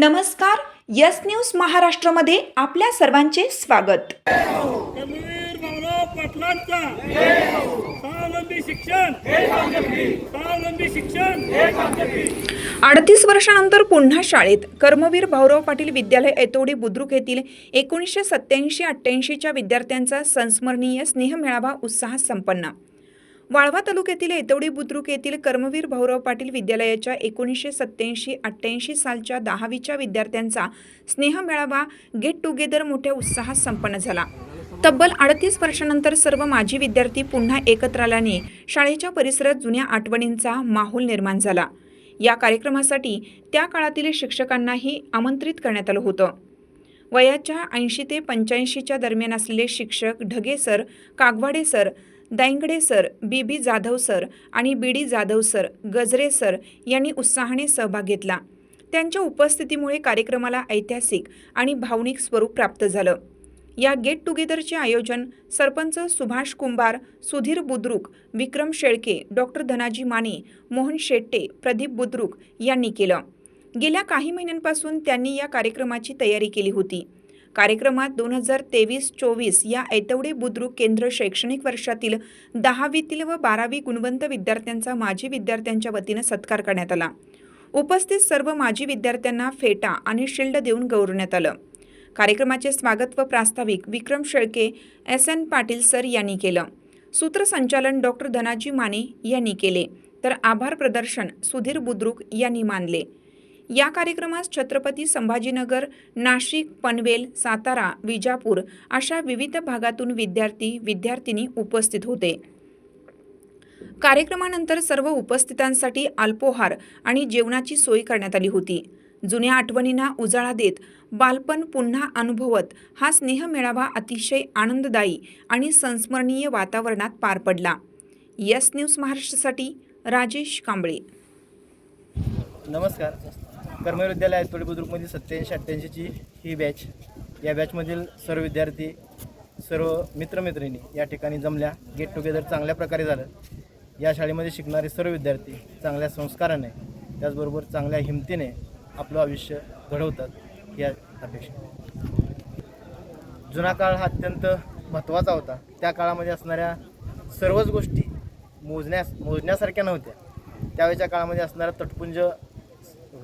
नमस्कार yes news महाराष्ट्रमध्ये आपल्या सर्वांचे स्वागत. अडतीस वर्षानंतर पुन्हा शाळेत. कर्मवीर भाऊराव पाटील विद्यालय ऐतोडी बुद्रुक येथील एकोणीसशे सत्याऐंशी अठ्ठ्याऐंशीच्या विद्यार्थ्यांचा संस्मरणीय स्नेहमेळावा उत्साहात संपन्न. वाळवा तालुक्यातील येतवडी बुद्रुक येथील कर्मवीर भाऊराव पाटील विद्यालयाच्या एकोणीसशे सत्त्याऐंशी अठ्ठ्याऐंशी सालच्या दहावीच्या विद्यार्थ्यांचा स्नेह मेळावा गेट टुगेदर मोठ्या उत्साहात संपन्न झाला. तब्बल अडतीस वर्षानंतर सर्व माजी विद्यार्थी पुन्हा एकत्र आल्याने शाळेच्या परिसरात जुन्या आठवणींचा माहोल निर्माण झाला. या कार्यक्रमासाठी त्या काळातील शिक्षकांनाही आमंत्रित करण्यात आलं होतं. वयाच्या ऐंशी ते पंच्याऐंशीच्या दरम्यान असलेले शिक्षक Dhage sir Kagwade sir Dayangade sir B B Jadhav sir आणि B D Jadhav sir Gajare sir यांनी उत्साहाने सहभाग घेतला. त्यांच्या उपस्थितीमुळे कार्यक्रमाला ऐतिहासिक आणि भावनिक स्वरूप प्राप्त झालं. या गेट टुगेदरचे आयोजन सरपंच सुभाष कुंभार सुधीर बुद्रुक विक्रम शेळके डॉक्टर धनाजी माने मोहन शेट्टे प्रदीप बुद्रुक यांनी केलं. गेल्या काही महिन्यांपासून त्यांनी या कार्यक्रमाची तयारी केली होती. कार्यक्रमात दोन हजार तेवीस चोवीस या ऐतवडे बुद्रुक केंद्र शैक्षणिक वर्षातील दहावीतील व बारावी गुणवंत विद्यार्थ्यांचा माजी विद्यार्थ्यांच्या वतीनं सत्कार करण्यात आला. उपस्थित सर्व माजी विद्यार्थ्यांना फेटा आणि शिल्ड देऊन गौरवण्यात आलं. कार्यक्रमाचे स्वागत व प्रास्ताविक Vikram Shelke S N Patil sir यांनी केलं. सूत्रसंचालन डॉक्टर धनाजी माने यांनी केले. तर आभार प्रदर्शन सुधीर बुद्रुक यांनी मानले. या कार्यक्रमास छत्रपती संभाजीनगर नाशिक पनवेल सातारा विजापूर अशा विविध भागातून विद्यार्थी विद्यार्थिनी उपस्थित होते. कार्यक्रमानंतर सर्व उपस्थितांसाठी अल्पोहार आणि जेवणाची सोय करण्यात आली होती. जुन्या आठवणींना उजाळा देत बालपण पुन्हा अनुभवत हा स्नेह मेळावा अतिशय आनंददायी आणि संस्मरणीय वातावरणात पार पडला. यस न्यूज महाराष्ट्रासाठी राजेश कांबळे. नमस्कार. कर्मवीर विद्यालय तोडी बुद्रुकमधील सत्याऐंशी अठ्ठ्याऐंशीची ही बॅच या बॅचमधील सर्व विद्यार्थी सर्व मित्रमैत्रिणी या ठिकाणी जमल्या. गेट टुगेदर चांगल्या प्रकारे झालं. या शाळेमध्ये शिकणारे सर्व विद्यार्थी चांगल्या संस्काराने त्याचबरोबर चांगल्या हिमतीने आपलं आयुष्य घडवतात या अपेक्षा. जुना काळ हा अत्यंत महत्त्वाचा होता. त्या काळामध्ये असणाऱ्या सर्वच गोष्टी मोजण्यास मोजण्यासारख्या नव्हत्या. त्यावेळेच्या काळामध्ये असणारा तटपुंज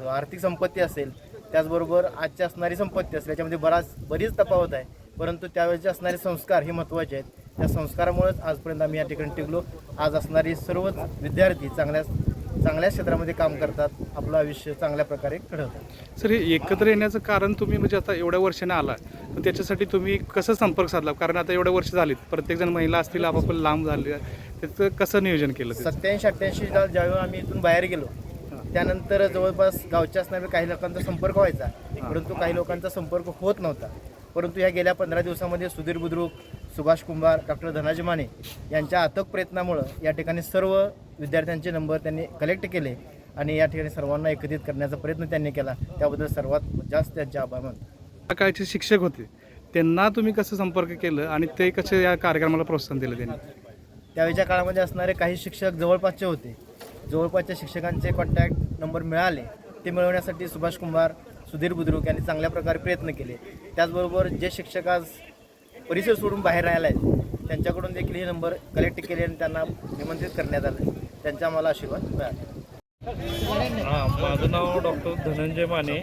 आर्थिक संपत्ती असेल त्याचबरोबर आजची असणारी संपत्ती असेल याच्यामध्ये बराच बरीच तफावत आहे. परंतु त्यावेळेचे असणारे संस्कार हे महत्त्वाचे आहेत. त्या संस्कारामुळेच आजपर्यंत आम्ही या ठिकाणी टिकलो. आज असणारी सर्वच विद्यार्थी चांगल्या चांगल्या क्षेत्रामध्ये काम करतात. आपलं आयुष्य चांगल्या प्रकारे घडवतात. सर हे एकत्र येण्याचं कारण तुम्ही म्हणजे आता एवढ्या वर्षाने आला पण त्याच्यासाठी तुम्ही कसं संपर्क साधला? कारण आता एवढ्या वर्ष झालीत. प्रत्येकजण महिला असतील आपापलं लांब झाले. त्याचं कसं नियोजन केलं सत्याऐंशी अठ्ठ्याऐंशीला ज्यावेळी आम्ही इथून बाहेर गेलो त्यानंतर जवळपास गावच्या असणाऱ्या काही लोकांचा संपर्क व्हायचा परंतु काही लोकांचा संपर्क होत नव्हता. परंतु या गेल्या पंधरा दिवसामध्ये सुधीर बुद्रुक सुभाष कुंभार डॉक्टर धनाजी माने यांच्या अथक प्रयत्नामुळं या ठिकाणी सर्व विद्यार्थ्यांचे नंबर त्यांनी कलेक्ट केले आणि या ठिकाणी सर्वांना एकत्रित करण्याचा प्रयत्न त्यांनी केला. त्याबद्दल सर्वात जास्त त्यांचे आभार मानतो. काळचे शिक्षक होते. त्यांना तुम्ही कसं संपर्क केलं आणि ते कसे या कार्यक्रमाला प्रोत्साहन दिलं त्यांनी? त्यावेळच्या काळामध्ये असणारे काही शिक्षक जवळपासचे होते. जवळपासच्या शिक्षकांचे कॉन्टॅक्ट नंबर मिळाले ते मिळवण्यासाठी सुभाष कुंभार सुधीर बुद्रुक यांनी चांगल्या प्रकारे प्रयत्न केले. त्याचबरोबर जे शिक्षक आज परिसर सोडून बाहेर राहिला आहेत त्यांच्याकडून देखील हे नंबर कलेक्ट केले आणि त्यांना निमंत्रित करण्यात आलं. त्यांचा आम्हाला आशीर्वाद मिळाला. हा माझं नाव डॉक्टर धनंजय माने.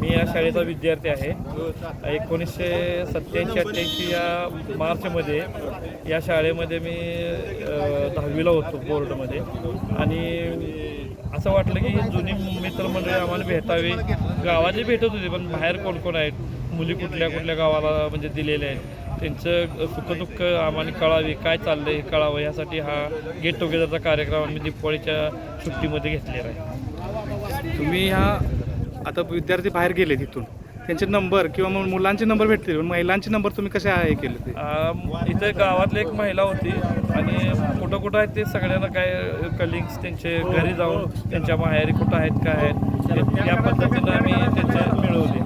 मी या शाळेचा विद्यार्थी आहे. एकोणीसशे सत्याऐंशी अठ्ठ्याऐंशी या मार्चमध्ये या शाळेमध्ये मी दहावीला होतो बोर्डमध्ये आणि असं वाटलं की ही जुनी मित्रमंडळी आम्हाला भेटावी. गावाचे भेटत होती पण बाहेर कोण कोण आहेत? मुली कुठल्या कुठल्या गावाला म्हणजे दिलेल्या आहेत? त्यांचं सुखदुःख आम्हाला कळावी. काय चाललंय हे कळावं? यासाठी हा गेट टुगेदरचा कार्यक्रम आम्ही दिपावळीच्या सुट्टीमध्ये घेतलेला आहे. तुम्ही ह्या आता विद्यार्थी बाहेर गेले तिथून त्यांचे नंबर किंवा मग मुलांचे नंबर भेटतील पण महिलांचे नंबर तुम्ही कसे हे केले ते? इथे गावातली एक महिला होती आणि कुठं कुठं आहेत ते सगळ्यांना काय कलिग्स त्यांचे घरी जाऊन त्यांच्या माहेरी कुठं आहेत काय आहेत या पद्धतीनं आम्ही त्यांचे मिळवले.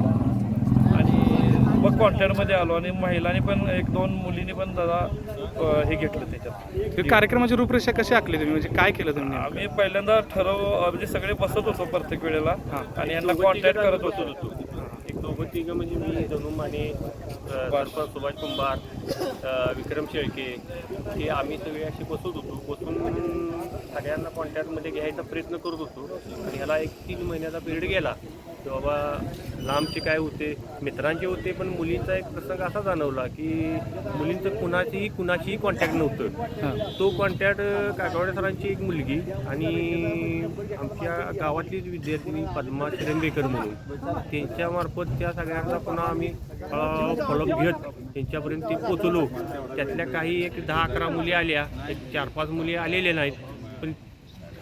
आणि मग कॉन्टॅक्टमध्ये आलो आणि महिलांनी पण एक दोन मुलींनी पण दादा अ, हे घेतलं त्याच्यात. कार्यक्रमाची रूपरेषा कशी आखली तुम्ही? म्हणजे काय केलं तुम्ही? आम्ही पहिल्यांदा ठरव म्हणजे सगळे बसत होतो प्रत्येक वेळेला आणि यांना कॉन्टॅक्ट करत होतो. दोघं तिघं म्हणजे मी धनु माने सरपंच सुभाष कुंभार विक्रम शेळके हे आम्ही सगळे असे बसत होतो. बसून सगळ्यांना कॉन्टॅक्टमध्ये घ्यायचा प्रयत्न करत होतो. आणि ह्याला एक तीन महिन्याचा पिरियड गेला. की बाबा लांबचे काय होते मित्रांचे होते पण मुलींचा एक प्रसंग असा जाणवला की मुलींचं कुणाचीही कुणाशीही कॉन्टॅक्ट नव्हतं. तो कॉन्टॅक्ट काकावडे सरांची एक मुलगी आणि आमच्या गावातलीच विद्यार्थिनी पद्मा शिरंबेकर म्हणून त्यांच्यामार्फत त्या सगळ्यांना पुन्हा आम्ही फॉलोअप घेत त्यांच्यापर्यंत ते पोचलो त्यातल्या काही एक दहा अकरा मुली आल्या एक चार पाच मुली आलेल्या नाहीत. पण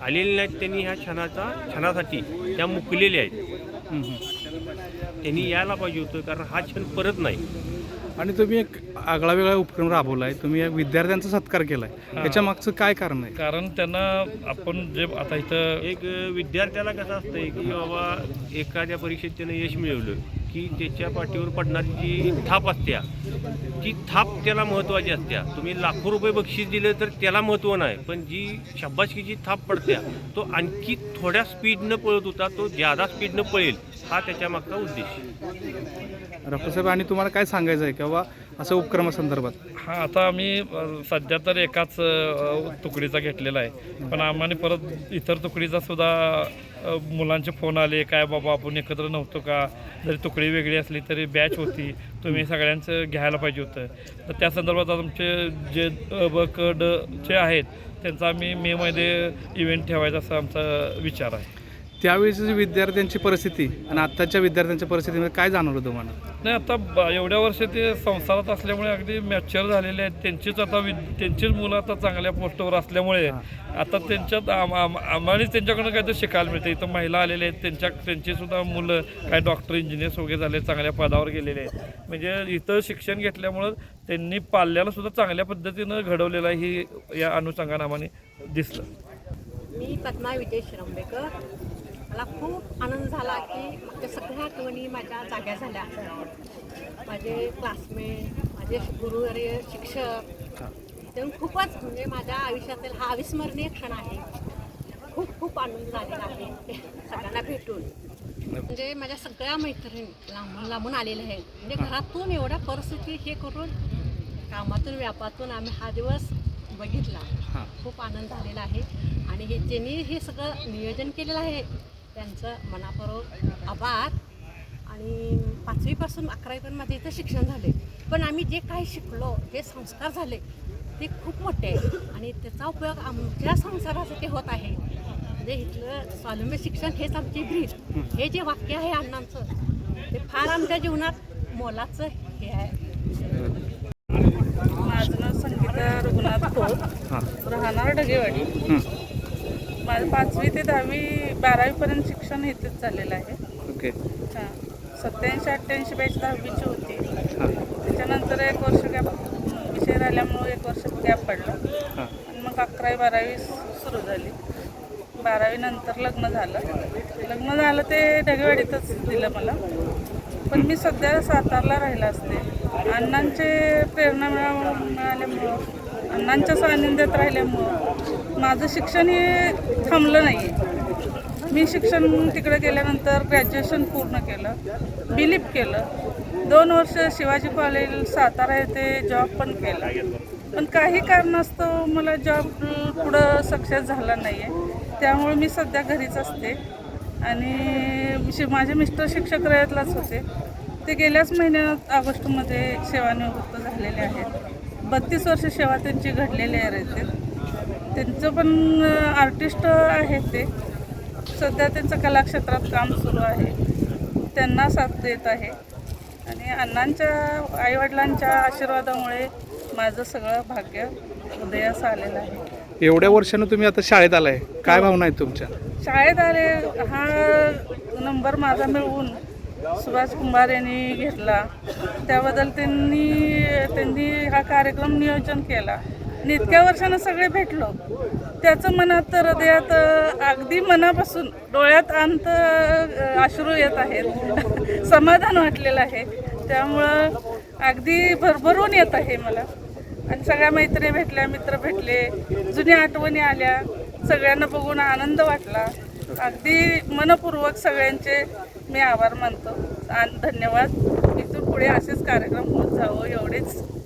आलेल्या नाहीत त्यांनी ह्या क्षणाचा क्षणासाठी त्या मुकलेल्या आहेत. त्यांनी यायला पाहिजे होतं कारण हा क्षण परत नाही. आणि तुम्ही एक आगळा वेगळा उपक्रम राबवला आहे तुम्ही या विद्यार्थ्यांचा सत्कार केला आहे त्याच्या मागचं काय कारण आहे? कारण त्यांना आपण जे आता इथं एक विद्यार्थ्याला कसं असतंय की बाबा एखाद्या परीक्षेत त्यानं यश मिळवलं. की त्याच्या पाठीवर पडणारी जी थाप असत्या ती थाप त्याला महत्त्वाची असत्या. तुम्ही लाखो रुपये बक्षीस दिलं तर त्याला महत्त्व नाही पण जी शाबासकीची थाप पडत्या तो आणखी थोड्या स्पीडनं पळत होता तो ज्यादा स्पीडनं पळेल हा त्याच्या मागचा उद्देश. डॉक्टर साहेब आणि तुम्हाला काय सांगायचं आहे किंवा असं उपक्रमासंदर्भात? हा आता आम्ही सध्या तर एकाच तुकडीचा घेतलेला आहे. पण आम्हाला परत इतर तुकडीचा सुद्धा मुलांचे फोन आले काय बाबा आपण एकत्र नव्हतो का? जरी तुकडी वेगळी असली तरी बॅच होती. तुम्ही सगळ्यांचं घ्यायला पाहिजे होतं. तर त्या संदर्भात आमचे जे ब क ड चे आहेत त्यांचा आम्ही मेमध्ये इव्हेंट ठेवायचा असा आमचा विचार आहे. त्यावेळेची विद्यार्थ्यांची परिस्थिती आणि आत्ताच्या विद्यार्थ्यांच्या परिस्थितीमध्ये काय जाणवलं तुम्हाला? नाही आता ब- एवढ्या वर्ष ते संसारात असल्यामुळे अगदी मॅच्युअर झालेले आहेत. त्यांचीच आता वि त्यांचीच मुलं आता चांगल्या पोस्टवर असल्यामुळे आता त्यांच्यात आम- आम- आम्हालाच त्यांच्याकडून काहीतरी शिकायला मिळतं. इथं महिला आलेल्या आहेत. त्यांच्या त्यांची सुद्धा मुलं काय डॉक्टर इंजिनियर्स वगैरे झाले चांगल्या पदावर गेलेले आहेत. म्हणजे इथं शिक्षण घेतल्यामुळं त्यांनी पाल्याला सुद्धा चांगल्या पद्धतीनं घडवलेलं आहे. ही या अनुषंगानं आम्हाला दिसलं. मी पद्मा विजय शिरंबेकर. मला खूप आनंद झाला की माझ्या सगळ्या आठवणी माझ्या जाग्या झाल्या. माझे क्लासमेट माझे गुरु आणि शिक्षक. तेव्हा खूपच म्हणजे माझ्या आयुष्यातील हा अविस्मरणीय क्षण आहे. खूप खूप आनंद झालेला आहे सगळ्यांना भेटून. म्हणजे माझ्या सगळ्या मैत्रिणी लांबून लांबून आलेल्या आहेत. म्हणजे घरातून एवढ्या परिस्थिती हे करून कामातून व्यापातून आम्ही हा दिवस बघितला. खूप आनंद झालेला आहे. आणि हे ज्यांनी हे सगळं नियोजन केलेलं आहे त्यांचं मनापूर्वक आभार. आणि पाचवीपासून अकरावीपर्यंत माझं इथं शिक्षण झाले. पण आम्ही जे काही शिकलो हे संस्कार झाले ते खूप मोठे आहे. आणि त्याचा उपयोग आमच्या संसारासाठी होत आहे. म्हणजे इथलं स्वावलंबी शिक्षण हेच आमची ब्रीज हे जे वाक्य आहे अण्णांचं ते फार आमच्या जीवनात मोलाचं हे आहे. माझं नाव संगीता रघुनाथ खोत राहणार ढगेवाडी. हं. माझं पाचवी ते दहावी बारावीपर्यंत शिक्षण इथेच झालेलं आहे. ओके. हां. सत्याऐंशी अठ्ठ्याऐंशी बॅच दहावीची होती. त्याच्यानंतर एक वर्ष गॅप विषय राहिल्यामुळं एक वर्ष गॅप पडला. हां. आणि मग अकरावी बारावी सुरू झाली. बारावी नंतर लग्न झालं. लग्न झालं ते ढगेवाडीतच दिलं मला. पण मी सध्या सातारला राहिला असते. अण्णांचे प्रेरणा मिळा मिळाल्यामुळं अण्णांच्या सानिध्यात राहिल्यामुळं माझं शिक्षण हे थांबलं नाही. आहे मी शिक्षण तिकडे गेल्यानंतर ग्रॅज्युएशन पूर्ण केलं बिलीप केलं. दोन वर्ष शिवाजी कॉलेज सातारा येथे जॉब पण केला. पण काही कारणास्तव मला जॉब पुढं सक्सेस झाला नाही आहे त्यामुळे मी सध्या घरीच असते. आणि शि माझे मिस्टर शिक्षक रयातलाच होते. ते गेल्याच महिन्यात ऑगस्टमध्ये सेवानिवृत्त झालेले आहेत. बत्तीस वर्ष सेवा त्यांची घडलेली आहे रयतेत. त्यांचं पण आर्टिस्ट आहेत ते. सध्या त्यांचं कलाक्षेत्रात काम सुरू आहे. त्यांना साथ देत आहे. आणि अण्णांच्या आईवडिलांच्या आशीर्वादामुळे माझं सगळं भाग्य उदयास आलेलं आहे. एवढ्या वर्षानं तुम्ही आता शाळेत आलाय. काय भावना आहेत तुमच्या? शाळेत आले हा नंबर माझा मिळवून सुभाष कुंभार यांनी घेतला. त्याबद्दल त्यांनी त्यांनी हा कार्यक्रम नियोजन केला. आणि इतक्या वर्षानं सगळे भेटलो. त्याचं मनात हृदयात अगदी मनापासून डोळ्यात अंत अश्रू येत आहेत. समाधान वाटलेलं आहे. त्यामुळं अगदी भरभरून येत आहे मला. आणि सगळ्या मैत्री भेटल्या मित्र भेटले जुन्या आठवणी आल्या सगळ्यांना बघून आनंद वाटला. अगदी मनपूर्वक सगळ्यांचे मी आभार मानतो. आणि धन्यवाद. इथून पुढे असेच कार्यक्रम होत जावं एवढेच.